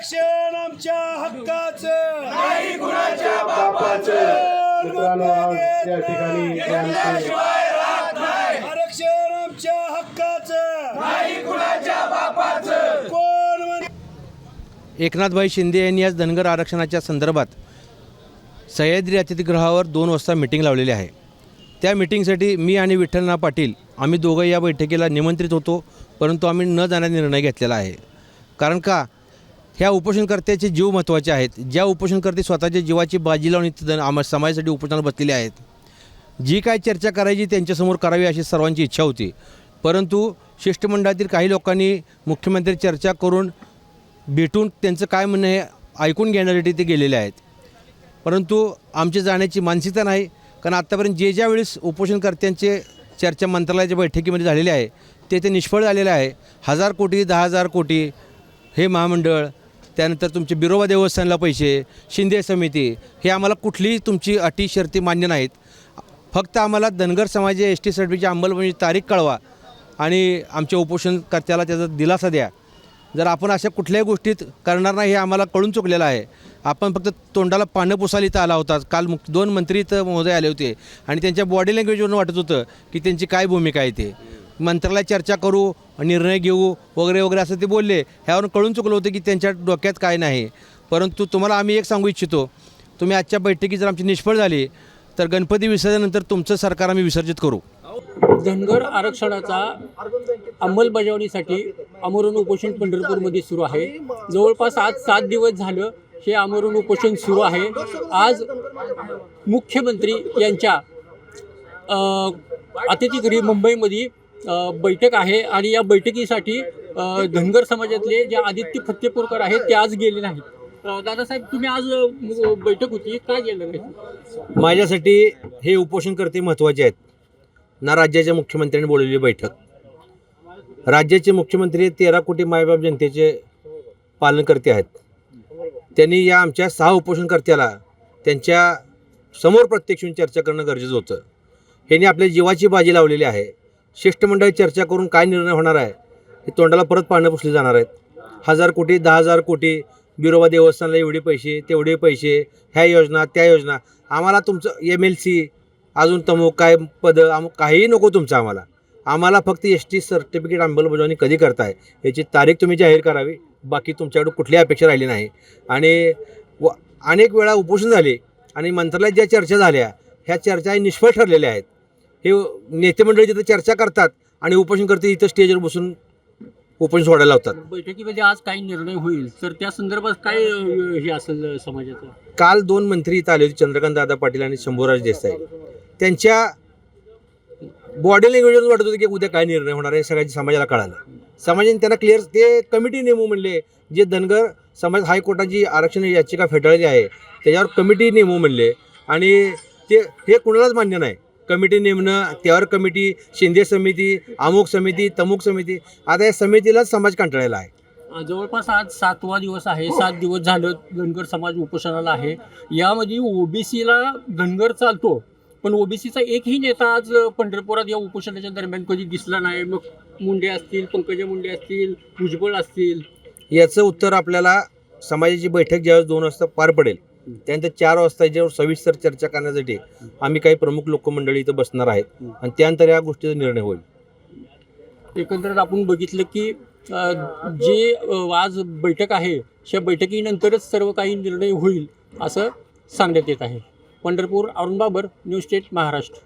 आरक्षण आमच्या हक्काचं. बापाचं. मित्रांनो आज या ठिकाणी आरक्षण आमच्या हक्काचं. कोण म्हणे? एकनाथभाई शिंदे यांनी आज धनगर आरक्षणाच्या संदर्भात सह्याद्री अतिथीगृहावर दोन वाजता मिटिंग लावलेली आहे. त्या मिटिंगसाठी मी आणि विठ्ठलनाथ पाटील आम्ही दोघं या बैठकीला निमंत्रित होतो परंतु आम्ही न जाण्याचा निर्णय घेतलेला आहे. कारण का? ह्या उपोषणकर्त्याचे जीव महत्त्वाचे आहेत. ज्या उपोषणकर्ते स्वतःच्या जीवाची बाजी लावून इथं आम समाजासाठी उपोषणाला बसलेले आहेत. जी काय चर्चा करायची त्यांच्यासमोर करावी अशी सर्वांची इच्छा होती. परंतु शिष्टमंडळातील काही लोकांनी मुख्यमंत्री चर्चा करून भेटून त्यांचं काय म्हणणं हे ऐकून घेण्यासाठी ते गेलेले आहेत. परंतु आमची जाण्याची मानसिकता नाही कारण आत्तापर्यंत जे ज्या वेळेस उपोषणकर्त्यांचे चर्चा मंत्रालयाच्या बैठकीमध्ये झालेले आहे ते ते निष्फळ झालेलं आहे. हजार कोटी दहा हजार कोटी हे महामंडळ त्यानंतर तुमचे बिरोबा देवस्थानला पैसे शिंदे समिती हे आम्हाला कुठलीही तुमची अटी शर्ती मान्य नाहीत. फक्त आम्हाला धनगर समाज एस टी सर्टिफिकेटची अंमलबजावणीची तारीख कळवा आणि आमच्या उपोषणकर्त्याला त्याचा दिलासा द्या. जर आपण अशा कुठल्याही गोष्टीत करणार नाही हे आम्हाला कळून चुकलेलं आहे. आपण फक्त तोंडाला पानं पुसायला इथं आला होता. काल मुख दोन मंत्री इथं महोदय आले होते आणि त्यांच्या बॉडी लँग्वेजवरून वाटत होतं की त्यांची काय भूमिका आहे ते. मंत्रालय चर्चा करू निर्णय घेऊ वगैरे वगैरे असं ते बोलले. ह्यावरून कळून चुकलं होतं की त्यांच्या डोक्यात काय नाही. परंतु तुम्हाला आम्ही एक सांगू इच्छितो तुम्ही आजच्या बैठकीत जर आमची निष्फळ झाली तर गणपती विसर्जनानंतर तुमचं सरकार आम्ही विसर्जित करू. धनगर आरक्षणाचा अंमलबजावणीसाठी आमरण उपोषण पंढरपूरमध्ये सुरू आहे. जवळपास आज सात दिवस झालं हे आमरण उपोषण सुरू आहे. आज मुख्यमंत्री यांच्या अतिथीगृही मुंबईमध्ये बैठक आहे आणि या बैठकीसाठी धनगर समाजातले जे आदित्य फत्तेपूरकर आहेत ते आज गेले नाहीत. दादासाहेब तुम्ही आज बैठक होती. काय गेलं माझ्यासाठी हे उपोषणकर्ते महत्त्वाचे आहेत. ना राज्याच्या मुख्यमंत्र्यांनी बोलवलेली बैठक. राज्याचे मुख्यमंत्री तेरा कोटी मायबाप जनतेचे पालनकर्ते आहेत. त्यांनी या आमच्या सहा उपोषणकर्त्याला त्यांच्यासमोर प्रत्यक्ष येऊन चर्चा करणं गरजेचं होतं. ह्यांनी आपल्या जीवाची बाजी लावलेली आहे. शिष्टमंडळी चर्चा करून काय निर्णय होणार आहे हे तोंडाला परत पाहणं पुसली जाणार आहेत. हजार कोटी दहा हजार कोटी बिरोबा देवस्थानला एवढे पैसे तेवढे पैसे ह्या योजना त्या योजना आम्हाला तुमचं एम एल सी अजून तमुक काय पदं अमुक काहीही नको तुमचं आम्हाला. आम्हाला फक्त एस टी सर्टिफिकेट अंमलबजावणी कधी करताय याची तारीख तुम्ही जाहीर करावी बाकी तुमच्याकडे कुठली अपेक्षा राहिली नाही. आणि व अनेक वेळा उपोषण झाले आणि मंत्रालयात ज्या चर्चा झाल्या ह्या चर्चा निष्फळ ठरलेल्या आहेत. हे नेते मंडळी तिथं चर्चा करतात आणि उपोषण करते इथं स्टेजवर बसून उपोषण सोडायला लावतात. बैठकीमध्ये आज काही निर्णय होईल तर त्या संदर्भात काय हे असेल समाजाचं? काल दोन मंत्री इथं आले होते चंद्रकांत दादा पाटील आणि शंभूराज देसाई. त्यांच्या बॉडी लँग्वेजवरून वाटत होतं की उद्या काय निर्णय होणार आहे सगळ्या समाजाला कळालं. समाजाने त्यांना क्लिअर ते कमिटी नेमू म्हणले जे धनगर समाज हायकोर्टाची आरक्षण याचिका फेटाळली आहे त्याच्यावर कमिटी नेमू म्हणले. आणि ते हे कुणालाच मान्य नाही. कमिटी नेमणं त्यावर कमिटी शिंदे समिती अमुक समिती तमुक समिती आता या समितीलाच समाज कंटाळलेला आहे. जवळपास आज सातवा दिवस आहे. सात दिवस झालं धनगर समाज उपोषणाला आहे. यामध्ये ओबीसीला धनगर चालतो पण ओबीसीचा एकही नेता आज पंढरपुरात या उपोषणाच्या दरम्यान कधी दिसला नाही. मग मुंडे असतील पंकजा मुंडे असतील भुजबळ असतील. याचं उत्तर आपल्याला समाजाची बैठक ज्यावेळेस दोन वाजता पार पडेल. त्यानंतर चार वाजता याच्यावर सविस्तर चर्चा करण्यासाठी आम्ही काही प्रमुख लोकमंडळी इथं बसणार आहेत. आणि त्यानंतर या गोष्टीचा निर्णय होईल. एकंदरीत आपण बघितलं की जे आज बैठक आहे त्या बैठकीनंतरच सर्व काही निर्णय होईल असं सांगण्यात येत आहे. Pandharpur Arun Babar news state Maharashtra.